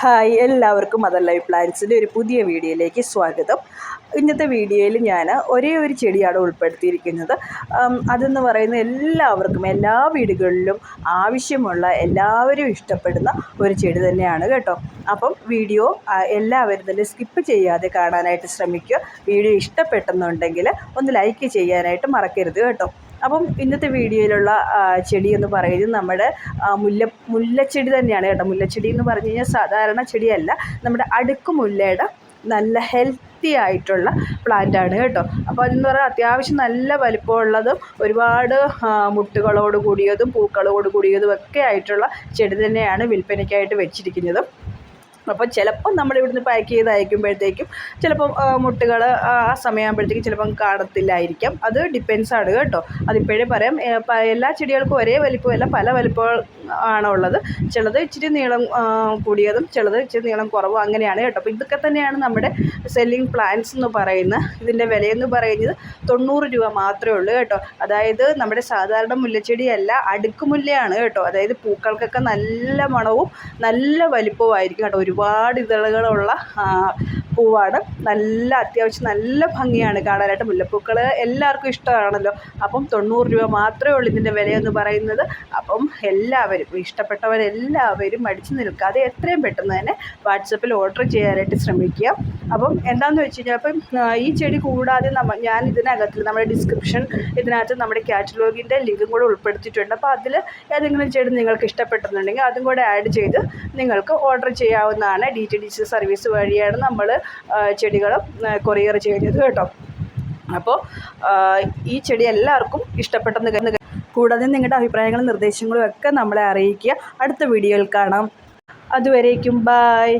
Hi എല്ലാവർക്കും mother life പ്ലാന്റ്സിന്റെ ഒരു പുതിയ വീഡിയോയിലേക്ക് സ്വാഗതം. ഇന്നത്തെ വീഡിയോയിൽ ഞാൻ ഒരേ ഒരു ചെടിയാണ് ഉൾപ്പെടുത്തിയിരിക്കുന്നത്. അതെന്ന് പറയുന്നത് എല്ലാവർക്കും എല്ലാ വീടുകളിലും ആവശ്യമുള്ള എല്ലാവരും ഇഷ്ടപ്പെടുന്ന ഒരു ചെടി തന്നെയാണ് കേട്ടോ. അപ്പം വീഡിയോ എല്ലാവരും തന്നെ സ്കിപ്പ് ചെയ്യാതെ കാണാനായിട്ട് ശ്രമിക്കുക. വീഡിയോ ഇഷ്ടപ്പെട്ടെന്നുണ്ടെങ്കിൽ ഒന്ന് ലൈക്ക് ചെയ്യാനായിട്ട് മറക്കരുത് കേട്ടോ. അപ്പം ഇന്നത്തെ വീഡിയോയിലുള്ള ചെടി എന്ന് പറയുന്നത് നമ്മുടെ മുല്ല മുല്ലച്ചെടി തന്നെയാണ് കേട്ടോ. മുല്ലച്ചെടി എന്ന് പറഞ്ഞു കഴിഞ്ഞാൽ സാധാരണ ചെടിയല്ല. നമ്മുടെ അടുക്ക് മുല്ലയുടെ നല്ല ഹെൽത്തി ആയിട്ടുള്ള പ്ലാന്റാണ് കേട്ടോ. അപ്പോൾ അതെന്ന് പറഞ്ഞാൽ അത്യാവശ്യം നല്ല വലിപ്പമുള്ളതും ഒരുപാട് മുട്ടുകളോട് കൂടിയതും പൂക്കളോട് കൂടിയതും ഒക്കെ ആയിട്ടുള്ള ചെടി തന്നെയാണ് വിൽപ്പനയ്ക്കായിട്ട് വെച്ചിരിക്കുന്നത്. അപ്പോൾ ചിലപ്പോൾ നമ്മൾ ഇവിടുന്ന് പാക്ക് ചെയ്ത് അയക്കുമ്പോഴത്തേക്കും ചിലപ്പം മുട്ടുകൾ ആ സമയമാകുമ്പോഴത്തേക്കും ചിലപ്പം കാണത്തില്ലായിരിക്കാം. അത് ഡിപ്പെൻസ് ആണ് കേട്ടോ. അതിപ്പോഴേ പറയാം എല്ലാ ചെടികൾക്കും ഒരേ വലിപ്പമല്ല പല വലിപ്പങ്ങൾ ആണ് ഉള്ളത്. ചിലത് ഇച്ചിരി നീളം കൂടിയതും ചിലത് ഇച്ചിരി നീളം കുറവും അങ്ങനെയാണ് കേട്ടോ. അപ്പോൾ ഇതൊക്കെ തന്നെയാണ് നമ്മുടെ സെല്ലിംഗ് പ്ലാന്റ്സ് എന്ന് പറയുന്നത് ഇതിന്റെ വിലയെന്ന് പറയുന്നത് തൊണ്ണൂറ് രൂപ മാത്രമേ ഉള്ളൂ കേട്ടോ. അതായത് നമ്മുടെ സാധാരണ മുല്ലച്ചെടിയല്ല അടുക്കുമുല്ലയാണ് കേട്ടോ. അതായത് പൂക്കൾക്കൊക്കെ നല്ല മണവും നല്ല വലിപ്പവും ആയിരിക്കും കേട്ടോ. ഒരുപാട് ഇതളുകളുള്ള പൂവാണ്. നല്ല അത്യാവശ്യം നല്ല ഭംഗിയാണ് കാണാനായിട്ട്. മുല്ലപ്പൂക്കൾ എല്ലാവർക്കും ഇഷ്ടമാണല്ലോ. അപ്പം തൊണ്ണൂറ് രൂപ മാത്രമേ ഉള്ളൂ ഇതിന്റെ വിലയെന്ന് പറയുന്നത്. അപ്പം എല്ലാവരും ഇഷ്ടപ്പെട്ടവരെല്ലാവരും മടിച്ചു നിൽക്കാതെ എത്രയും പെട്ടെന്ന് തന്നെ വാട്സപ്പിൽ ഓർഡർ ചെയ്യാനായിട്ട് ശ്രമിക്കുക. അപ്പം എന്താണെന്ന് വെച്ച് കഴിഞ്ഞാൽ അപ്പം ഈ ചെടി കൂടാതെ നമ്മ ഞാൻ ഇതിനകത്ത് നമ്മുടെ ഡിസ്ക്രിപ്ഷൻ ഇതിനകത്ത് നമ്മുടെ കാറ്റലോഗിന്റെ ലിങ്കും കൂടെ ഉൾപ്പെടുത്തിയിട്ടുണ്ട്. അപ്പോൾ അതിൽ ഏതെങ്കിലും ചെടി നിങ്ങൾക്ക് ഇഷ്ടപ്പെട്ടെന്നുണ്ടെങ്കിൽ അതും കൂടെ ആഡ് ചെയ്ത് നിങ്ങൾക്ക് ഓർഡർ ചെയ്യാവുന്നതാണ്. D T D C service വഴിയാണ് നമ്മൾ ചെടികൾ കൊറിയർ ചെയ്യുന്നത് കേട്ടോ. അപ്പോൾ ഈ ചെടി എല്ലാവർക്കും ഇഷ്ടപ്പെട്ടെന്ന് കരുതുന്നു. കൂടാതെ നിങ്ങളുടെ അഭിപ്രായങ്ങളും നിർദ്ദേശങ്ങളും ഒക്കെ നമ്മളെ അറിയിക്കുക. അടുത്ത വീഡിയോയിൽ കാണാം. അതുവരേക്കും ബായ്